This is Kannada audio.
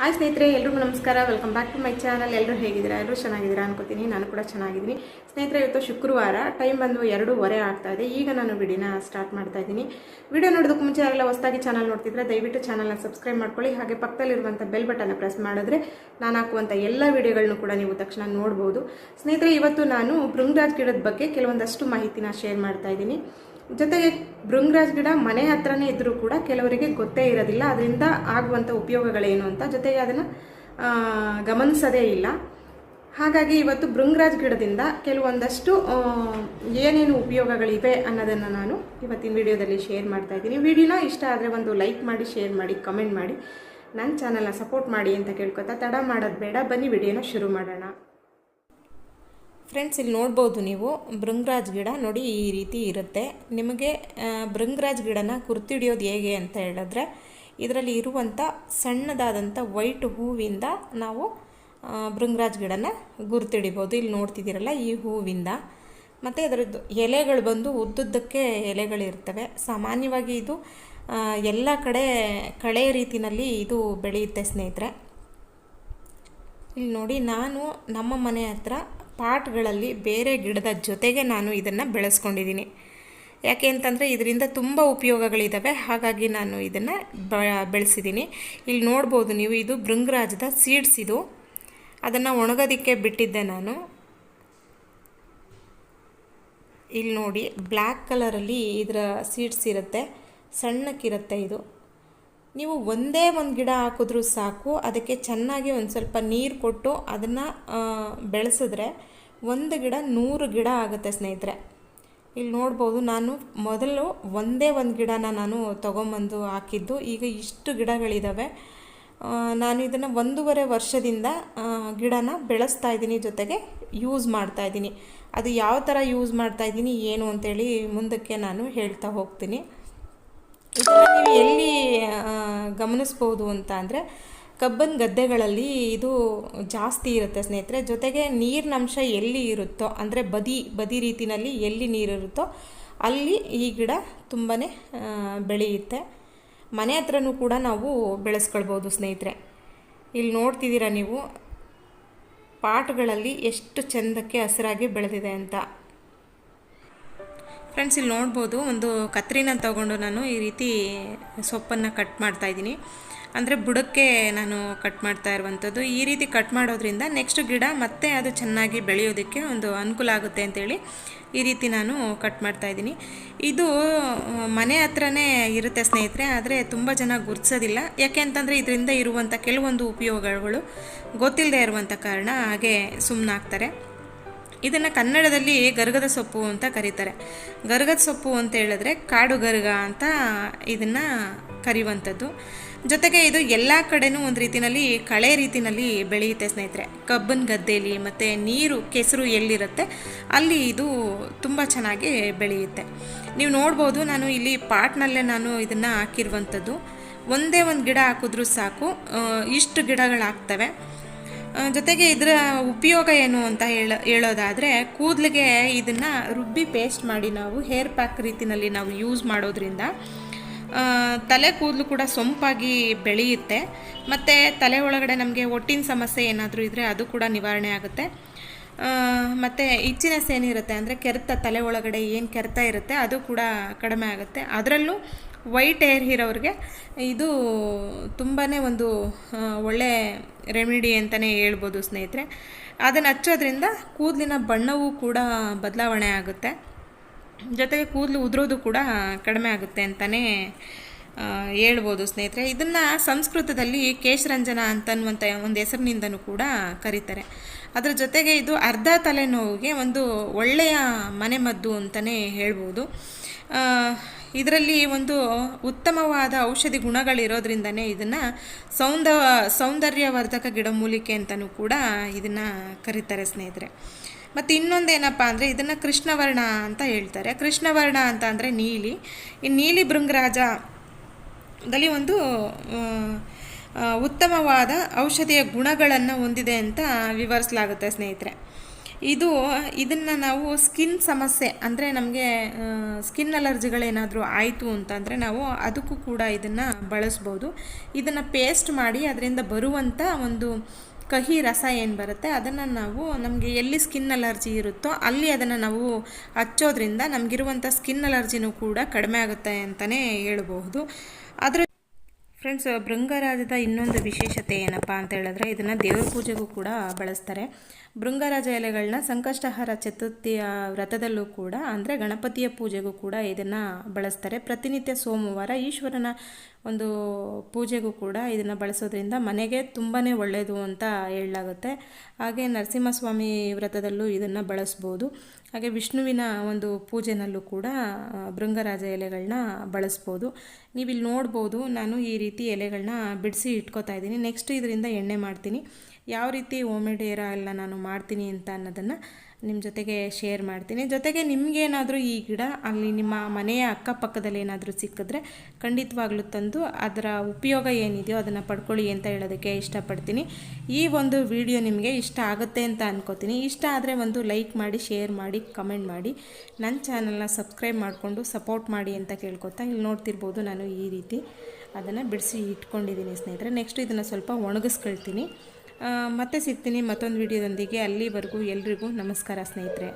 ಹಾಯ್ ಸ್ನೇಹಿತರೆ, ಎಲ್ರಿಗೂ ನಮಸ್ಕಾರ. Welcome back to my channel ಎಲ್ಲರೂ ಹೇಗಿದ್ದೀರಾ? ಎಲ್ಲರೂ ಚೆನ್ನಾಗಿದ್ದೀರಾ ಅನ್ಕೋತೀನಿ. ನಾನು ಕೂಡ ಚೆನ್ನಾಗಿದ್ದೀನಿ. ಸ್ನೇಹಿತರೆ, ಇವತ್ತು ಶುಕ್ರವಾರ ಟೈಮ್ ಬಂದು ಎರಡೂವರೆ ಆಗ್ತಾ ಇದೆ. ಈಗ ನಾನು ವಿಡಿಯೋನ ಸ್ಟಾರ್ಟ್ ಮಾಡ್ತಾ ಇದ್ದೀನಿ. ವಿಡಿಯೋ ನೋಡೋದಕ್ಕೆ ಮುಂಚೆ ಯಾರೆಲ್ಲ ಹೊಸದಾಗಿ ಚಾನಲ್ ನೋಡ್ತಿದ್ರೆ ದಯವಿಟ್ಟು ಚಾನಲ್ನ ಸಬ್ಸ್ಕ್ರೈಬ್ ಮಾಡ್ಕೊಳ್ಳಿ. ಹಾಗೆ ಪಕ್ಕದಲ್ಲಿರುವಂಥ ಬೆಲ್ ಬಟನ್ನ ಪ್ರೆಸ್ ಮಾಡಿದ್ರೆ ನಾನು ಹಾಕುವಂಥ ಎಲ್ಲ ವಿಡಿಯೋಗಳನ್ನು ಕೂಡ ನೀವು ತಕ್ಷಣ ನೋಡ್ಬೋದು. ಸ್ನೇಹಿತರೆ, ಇವತ್ತು ನಾನು ಭೃಂಗರಾಜ್ ಗಿಡದ ಬಗ್ಗೆ ಕೆಲವೊಂದಷ್ಟು ಮಾಹಿತಿನ ಶೇರ್ ಮಾಡ್ತಾ ಇದ್ದೀನಿ. ಜೊತೆಗೆ ಭೃಂಗರಾಜ್ ಗಿಡ ಮನೆ ಹತ್ರನೇ ಇದ್ದರೂ ಕೂಡ ಕೆಲವರಿಗೆ ಗೊತ್ತೇ ಇರೋದಿಲ್ಲ. ಅದರಿಂದ ಆಗುವಂಥ ಉಪಯೋಗಗಳೇನು ಅಂತ ಜೊತೆಗೆ ಅದನ್ನು ಗಮನಿಸೋದೇ ಇಲ್ಲ. ಹಾಗಾಗಿ ಇವತ್ತು ಭೃಂಗರಾಜ್ ಗಿಡದಿಂದ ಕೆಲವೊಂದಷ್ಟು ಏನೇನು ಉಪಯೋಗಗಳಿವೆ ಅನ್ನೋದನ್ನು ನಾನು ಇವತ್ತಿನ ವಿಡಿಯೋದಲ್ಲಿ ಶೇರ್ ಮಾಡ್ತಾ ಇದ್ದೀನಿ. ವಿಡಿಯೋನ ಇಷ್ಟ ಆದರೆ ಒಂದು ಲೈಕ್ ಮಾಡಿ, ಶೇರ್ ಮಾಡಿ, ಕಮೆಂಟ್ ಮಾಡಿ. ನನ್ನ ಚಾನಲ್ನ ಸಪೋರ್ಟ್ ಮಾಡಿ ಅಂತ ಕೇಳ್ಕೊತಾ, ತಡ ಮಾಡೋದು ಬೇಡ. ಬನ್ನಿ, ವಿಡಿಯೋನ ಶುರು ಮಾಡೋಣ. ಫ್ರೆಂಡ್ಸ್ ಇಲ್ಲಿ ನೋಡ್ಬೋದು ನೀವು, ಭೃಂಗರಾಜ್ ಗಿಡ ನೋಡಿ ಈ ರೀತಿ ಇರುತ್ತೆ. ನಿಮಗೆ ಭೃಂಗರಾಜ್ ಗಿಡನ ಗುರ್ತಿಡಿಯೋದು ಹೇಗೆ ಅಂತ ಹೇಳಿದ್ರೆ, ಇದರಲ್ಲಿ ಇರುವಂಥ ಸಣ್ಣದಾದಂಥ ವೈಟ್ ಹೂವಿಂದ ನಾವು ಭೃಂಗರಾಜ್ ಗಿಡನ ಗುರ್ತಿಡಿಬೋದು ಇಲ್ಲಿ ನೋಡ್ತಿದ್ದೀರಲ್ಲ ಈ ಹೂವಿಂದ. ಮತ್ತು ಅದರದ್ದು ಎಲೆಗಳು ಬಂದು ಉದ್ದುದ್ದಕ್ಕೆ ಎಲೆಗಳಿರ್ತವೆ. ಸಾಮಾನ್ಯವಾಗಿ ಇದು ಎಲ್ಲ ಕಡೆ ಕಳೆ ರೀತಿಯಲ್ಲಿ ಇದು ಬೆಳೆಯುತ್ತೆ ಸ್ನೇಹಿತರೆ. ಇಲ್ಲಿ ನೋಡಿ, ನಾನು ನಮ್ಮ ಮನೆ ಹತ್ರ ಪಾಟ್ಗಳಲ್ಲಿ ಬೇರೆ ಗಿಡದ ಜೊತೆಗೆ ನಾನು ಇದನ್ನು ಬೆಳೆಸ್ಕೊಂಡಿದ್ದೀನಿ. ಯಾಕೆ ಅಂತಂದರೆ ಇದರಿಂದ ತುಂಬ ಉಪಯೋಗಗಳಿದ್ದಾವೆ ಹಾಗಾಗಿ ನಾನು ಇದನ್ನು ಬ ಬೆಳೆಸಿದ್ದೀನಿ ಇಲ್ಲಿ ನೋಡ್ಬೋದು ನೀವು, ಇದು ಭೃಂಗರಾಜದ ಸೀಡ್ಸ್ ಇದು. ಅದನ್ನು ಒಣಗೋದಕ್ಕೆ ಬಿಟ್ಟಿದ್ದೆ ನಾನು. ಇಲ್ಲಿ ನೋಡಿ, ಬ್ಲ್ಯಾಕ್ ಕಲರಲ್ಲಿ ಇದರ ಸೀಡ್ಸ್ ಇರುತ್ತೆ. ಸಣ್ಣಕ್ಕಿರುತ್ತೆ ಇದು. ನೀವು ಒಂದೇ ಒಂದು ಗಿಡ ಹಾಕಿದ್ರೂ ಸಾಕು, ಅದಕ್ಕೆ ಚೆನ್ನಾಗಿ ಒಂದು ಸ್ವಲ್ಪ ನೀರು ಕೊಟ್ಟು ಅದನ್ನು ಬೆಳೆಸಿದ್ರೆ ಒಂದು ಗಿಡ ನೂರು ಗಿಡ ಆಗುತ್ತೆ ಸ್ನೇಹಿತರೆ. ಇಲ್ಲಿ ನೋಡ್ಬೋದು ನಾನು ಮೊದಲು ಒಂದೇ ಒಂದು ಗಿಡನ ನಾನು ತೊಗೊಂಬಂದು ಹಾಕಿದ್ದು, ಈಗ ಇಷ್ಟು ಗಿಡಗಳಿದ್ದಾವೆ ನಾನು ಇದನ್ನು ಒಂದೂವರೆ ವರ್ಷದಿಂದ ಗಿಡನ ಬೆಳೆಸ್ತಾ ಇದ್ದೀನಿ, ಜೊತೆಗೆ ಯೂಸ್ ಮಾಡ್ತಾ ಇದ್ದೀನಿ. ಅದು ಯಾವ ಥರ ಯೂಸ್ ಮಾಡ್ತಾ ಇದ್ದೀನಿ, ಏನು ಅಂತೇಳಿ ಮುಂದಕ್ಕೆ ನಾನು ಹೇಳ್ತಾ ಹೋಗ್ತೀನಿ. ಇದನ್ನು ನೀವು ಎಲ್ಲಿ ಗಮನಿಸ್ಬೋದು ಅಂತ ಅಂದರೆ ಕಬ್ಬನ್ ಗದ್ದೆಗಳಲ್ಲಿ ಇದು ಜಾಸ್ತಿ ಇರುತ್ತೆ ಸ್ನೇಹಿತರೆ. ಜೊತೆಗೆ ನೀರಿನ ಅಂಶ ಎಲ್ಲಿ ಇರುತ್ತೋ, ಅಂದರೆ ಬದಿ ಬದಿ ರೀತಿಯಲ್ಲಿ ಎಲ್ಲಿ ನೀರಿರುತ್ತೋ ಅಲ್ಲಿ ಈ ಗಿಡ ತುಂಬಾ ಬೆಳೆಯುತ್ತೆ. ಮನೆ ಹತ್ರನೂ ಕೂಡ ನಾವು ಬೆಳೆಸ್ಕೊಳ್ಬೋದು ಸ್ನೇಹಿತರೆ. ಇಲ್ಲಿ ನೋಡ್ತಿದ್ದೀರಾ ನೀವು? ಪಾಟ್ಗಳಲ್ಲಿ ಎಷ್ಟು ಚೆಂದಕ್ಕೆ ಹಸಿರಾಗಿ ಬೆಳೆದಿದೆ ಅಂತ. ಫ್ರೆಂಡ್ಸ್ ಇಲ್ಲಿ ನೋಡ್ಬೋದು ಒಂದು ಕತ್ರಿನ ತಗೊಂಡು ನಾನು ಈ ರೀತಿ ಸೊಪ್ಪನ್ನು ಕಟ್ ಮಾಡ್ತಾ ಇದ್ದೀನಿ. ಅಂದರೆ ಬುಡಕ್ಕೆ ನಾನು ಕಟ್ ಮಾಡ್ತಾ ಇರುವಂಥದ್ದು. ಈ ರೀತಿ ಕಟ್ ಮಾಡೋದ್ರಿಂದ ನೆಕ್ಸ್ಟ್ ಗಿಡ ಮತ್ತೆ ಅದು ಚೆನ್ನಾಗಿ ಬೆಳೆಯೋದಕ್ಕೆ ಒಂದು ಅನುಕೂಲ ಆಗುತ್ತೆ ಅಂತೇಳಿ ಈ ರೀತಿ ನಾನು ಕಟ್ ಮಾಡ್ತಾ ಇದ್ದೀನಿ. ಇದು ಮನೆ ಹತ್ರನೇ ಇರುತ್ತೆ ಸ್ನೇಹಿತರೆ, ಆದರೆ ತುಂಬ ಜನ ಗುರ್ತಿಸೋದಿಲ್ಲ ಯಾಕೆ ಅಂತಂದರೆ ಇದರಿಂದ ಇರುವಂಥ ಕೆಲವೊಂದು ಉಪಯೋಗಗಳು ಗೊತ್ತಿಲ್ಲದೆ ಇರುವಂಥ ಕಾರಣ ಹಾಗೆ ಸುಮ್ಮನಾಗ್ತಾರೆ ಇದನ್ನು ಕನ್ನಡದಲ್ಲಿ ಗರ್ಗದ ಸೊಪ್ಪು ಅಂತ ಕರೀತಾರೆ. ಗರ್ಗದ ಸೊಪ್ಪು ಅಂತ ಹೇಳಿದ್ರೆ ಕಾಡು ಗರ್ಗ ಅಂತ ಇದನ್ನು ಕರೆಯುವಂಥದ್ದು ಜೊತೆಗೆ ಇದು ಎಲ್ಲ ಕಡೆನೂ ಒಂದು ರೀತಿಯಲ್ಲಿ ಕಳೆ ರೀತಿಯಲ್ಲಿ ಬೆಳೆಯುತ್ತೆ ಸ್ನೇಹಿತರೆ. ಕಬ್ಬನ್ ಗದ್ದೆಯಲ್ಲಿ ಮತ್ತು ನೀರು, ಕೆಸರು ಎಲ್ಲಿರುತ್ತೆ, ಅಲ್ಲಿ ಇದು ತುಂಬ ಚೆನ್ನಾಗಿ ಬೆಳೆಯುತ್ತೆ. ನೀವು ನೋಡ್ಬೋದು ನಾನು ಇಲ್ಲಿ ಪಾಟ್ನಲ್ಲೇ ನಾನು ಇದನ್ನು ಹಾಕಿರುವಂಥದ್ದು. ಒಂದೇ ಒಂದು ಗಿಡ ಹಾಕಿದ್ರೂ ಸಾಕು. ಇಷ್ಟು ಗಿಡಗಳಾಗ್ತವೆ. ಜೊತೆಗೆ ಇದರ ಉಪಯೋಗ ಏನು ಅಂತ ಹೇಳೋ, ಹೇಳೋದಾದರೆ ಕೂದಲಿಗೆ ಇದನ್ನು ರುಬ್ಬಿ ಪೇಸ್ಟ್ ಮಾಡಿ ನಾವು ಹೇರ್ ಪ್ಯಾಕ್ ರೀತಿಯಲ್ಲಿ ನಾವು ಯೂಸ್ ಮಾಡೋದ್ರಿಂದ ತಲೆ ಕೂದಲು ಕೂಡ ಸೊಂಪಾಗಿ ಬೆಳೆಯುತ್ತೆ. ಮತ್ತು ತಲೆ ಒಳಗಡೆ ನಮಗೆ ಒಟ್ಟಿನ ಸಮಸ್ಯೆ ಏನಾದರೂ ಇದ್ದರೆ ಅದು ಕೂಡ ನಿವಾರಣೆ ಆಗುತ್ತೆ. ಮತ್ತು ಇಚ್ಚಿನೆಸ್ ಏನಿರುತ್ತೆ ಅಂದರೆ ಕೆರೆತ ತಲೆ ಒಳಗಡೆ ಏನು ಕೆರೆತ ಇರುತ್ತೆ ಅದು ಕೂಡ ಕಡಿಮೆ ಆಗುತ್ತೆ. ಅದರಲ್ಲೂ ವೈಟ್ ಏರ್ ಇರೋರಿಗೆ ಇದು ತುಂಬಾ ಒಂದು ಒಳ್ಳೆ ರೆಮಿಡಿ ಅಂತಲೇ ಹೇಳ್ಬೋದು ಸ್ನೇಹಿತರೆ. ಅದನ್ನು ಹಚ್ಚೋದ್ರಿಂದ ಕೂದಲಿನ ಬಣ್ಣವೂ ಕೂಡ ಬದಲಾವಣೆ ಆಗುತ್ತೆ. ಜೊತೆಗೆ ಕೂದಲು ಉದುರೋದು ಕೂಡ ಕಡಿಮೆ ಆಗುತ್ತೆ ಅಂತಲೇ ಹೇಳ್ಬೋದು ಸ್ನೇಹಿತರೆ. ಇದನ್ನು ಸಂಸ್ಕೃತದಲ್ಲಿ ಕೇಶರಂಜನ ಅಂತನ್ನುವಂಥ ಒಂದು ಹೆಸರಿನಿಂದನೂ ಕೂಡ ಕರೀತಾರೆ. ಅದ್ರ ಜೊತೆಗೆ ಇದು ಅರ್ಧ ತಲೆನೋವಿಗೆ ಒಂದು ಒಳ್ಳೆಯ ಮನೆಮದ್ದು ಅಂತಲೇ ಹೇಳ್ಬೋದು. ಇದರಲ್ಲಿ ಒಂದು ಉತ್ತಮವಾದ ಔಷಧಿ ಗುಣಗಳಿರೋದ್ರಿಂದನೇ ಇದನ್ನು ಸೌಂದ, ಸೌಂದರ್ಯವರ್ಧಕ ಗಿಡಮೂಲಿಕೆ ಅಂತಲೂ ಕೂಡ ಇದನ್ನು ಕರೀತಾರೆ ಸ್ನೇಹಿತರೆ. ಮತ್ತು ಇನ್ನೊಂದೇನಪ್ಪ ಅಂದರೆ ಇದನ್ನು ಕೃಷ್ಣವರ್ಣ ಅಂತ ಹೇಳ್ತಾರೆ. ಕೃಷ್ಣವರ್ಣ ಅಂತ ಅಂದರೆ ನೀಲಿ. ಈ ನೀಲಿ ಭೃಂಗರಾಜದಲ್ಲಿ ಒಂದು ಉತ್ತಮವಾದ ಔಷಧಿಯ ಗುಣಗಳನ್ನು ಹೊಂದಿದೆ ಅಂತ ವಿವರಿಸಲಾಗುತ್ತೆ ಸ್ನೇಹಿತರೆ. ಇದು, ಇದನ್ನು ನಾವು ಸ್ಕಿನ್ ಸಮಸ್ಯೆ, ಅಂದರೆ ನಮಗೆ ಸ್ಕಿನ್ ಅಲರ್ಜಿಗಳೇನಾದರೂ ಆಯಿತು ಅಂತಂದರೆ ನಾವು ಅದಕ್ಕೂ ಕೂಡ ಇದನ್ನು ಬಳಸ್ಬೋದು. ಇದನ್ನು ಪೇಸ್ಟ್ ಮಾಡಿ ಅದರಿಂದ ಬರುವಂಥ ಒಂದು ಕಹಿ ರಸ ಏನು ಬರುತ್ತೆ, ಅದನ್ನು ನಾವು ನಮಗೆ ಎಲ್ಲಿ ಸ್ಕಿನ್ ಅಲರ್ಜಿ ಇರುತ್ತೋ ಅಲ್ಲಿ ಅದನ್ನು ನಾವು ಹಚ್ಚೋದ್ರಿಂದ ನಮಗಿರುವಂಥ ಸ್ಕಿನ್ ಅಲರ್ಜಿನೂ ಕೂಡ ಕಡಿಮೆ ಆಗುತ್ತೆ ಅಂತಲೇ ಹೇಳ್ಬಹುದು. ಅದರ ಫ್ರೆಂಡ್ಸ್ ಭೃಂಗರಾಜದ ಇನ್ನೊಂದು ವಿಶೇಷತೆ ಏನಪ್ಪ ಅಂತ ಹೇಳಿದ್ರೆ ಇದನ್ನು ದೇವ್ರ ಪೂಜೆಗೂ ಕೂಡ ಬಳಸ್ತಾರೆ. ಭೃಂಗರಾಜ ಎಲೆಗಳನ್ನ ಸಂಕಷ್ಟಹಾರ ಚತುರ್ಥಿಯ ವ್ರತದಲ್ಲೂ ಕೂಡ, ಅಂದರೆ ಗಣಪತಿಯ ಪೂಜೆಗೂ ಕೂಡ ಇದನ್ನು ಬಳಸ್ತಾರೆ. ಪ್ರತಿನಿತ್ಯ ಸೋಮವಾರ ಈಶ್ವರನ ಒಂದು ಪೂಜೆಗೂ ಕೂಡ ಇದನ್ನು ಬಳಸೋದ್ರಿಂದ ಮನೆಗೆ ತುಂಬಾ ಒಳ್ಳೆಯದು ಅಂತ ಹೇಳಲಾಗುತ್ತೆ. ಹಾಗೆ ನರಸಿಂಹಸ್ವಾಮಿ ವ್ರತದಲ್ಲೂ ಇದನ್ನು ಬಳಸ್ಬೋದು. ಹಾಗೆ ವಿಷ್ಣುವಿನ ಒಂದು ಪೂಜೆನಲ್ಲೂ ಕೂಡ ಭೃಂಗರಾಜ ಎಲೆಗಳನ್ನ ಬಳಸ್ಬೋದು. ನೀವಿಲ್ಲಿ ನೋಡ್ಬೋದು, ನಾನು ಈ ಎಲೆಗಳನ್ನ ಬಿಡಿಸಿ ಇಟ್ಕೋತಾ ಇದ್ದೀನಿ. ನೆಕ್ಸ್ಟ್ ಇದರಿಂದ ಎಣ್ಣೆ ಮಾಡ್ತೀನಿ. ಯಾವ ರೀತಿ ಓಮೆಡೇರಾ ಎಲ್ಲ ನಾನು ಮಾಡ್ತೀನಿ ಅಂತ ಅನ್ನೋದನ್ನು ನಿಮ್ಮ ಜೊತೆಗೆ ಶೇರ್ ಮಾಡ್ತೀನಿ. ಜೊತೆಗೆ ನಿಮಗೇನಾದರೂ ಈ ಗಿಡ, ಅಲ್ಲಿ ನಿಮ್ಮ ಮನೆಯ ಅಕ್ಕಪಕ್ಕದಲ್ಲಿ ಏನಾದರೂ ಸಿಕ್ಕಿದ್ರೆ ಖಂಡಿತವಾಗ್ಲೂ ತಂದು ಅದರ ಉಪಯೋಗ ಏನಿದೆಯೋ ಅದನ್ನು ಪಡ್ಕೊಳ್ಳಿ ಅಂತ ಹೇಳೋದಕ್ಕೆ ಇಷ್ಟಪಡ್ತೀನಿ. ಈ ಒಂದು ವಿಡಿಯೋ ನಿಮಗೆ ಇಷ್ಟ ಆಗುತ್ತೆ ಅಂತ ಅನ್ಕೋತೀನಿ. ಇಷ್ಟ ಆದರೆ ಒಂದು ಲೈಕ್ ಮಾಡಿ ಶೇರ್ ಮಾಡಿ ಕಮೆಂಟ್ ಮಾಡಿ. ನನ್ನ ಚಾನಲ್ನ ಸಬ್ಸ್ಕ್ರೈಬ್ ಮಾಡಿಕೊಂಡು ಸಪೋರ್ಟ್ ಮಾಡಿ ಅಂತ ಕೇಳ್ಕೊತಾ ಇಲ್ಲಿ ನೋಡ್ತಿರ್ಬೋದು ನಾನು ಈ ರೀತಿ. ಅದನ್ನು ಬಿಡಿಸಿ ಇಟ್ಕೊಂಡಿದ್ದೀನಿ ಸ್ನೇಹಿತರೆ. ನೆಕ್ಸ್ಟ್ ಇದನ್ನು ಸ್ವಲ್ಪ ಒಣಗಿಸ್ಕೊಳ್ತೀನಿ. ಮತ್ತೆ ಸಿಗ್ತೀನಿ ಮತ್ತೊಂದು ವಿಡಿಯೋದೊಂದಿಗೆ. ಅಲ್ಲಿವರೆಗೂ ಎಲ್ರಿಗೂ ನಮಸ್ಕಾರ ಸ್ನೇಹಿತರೆ.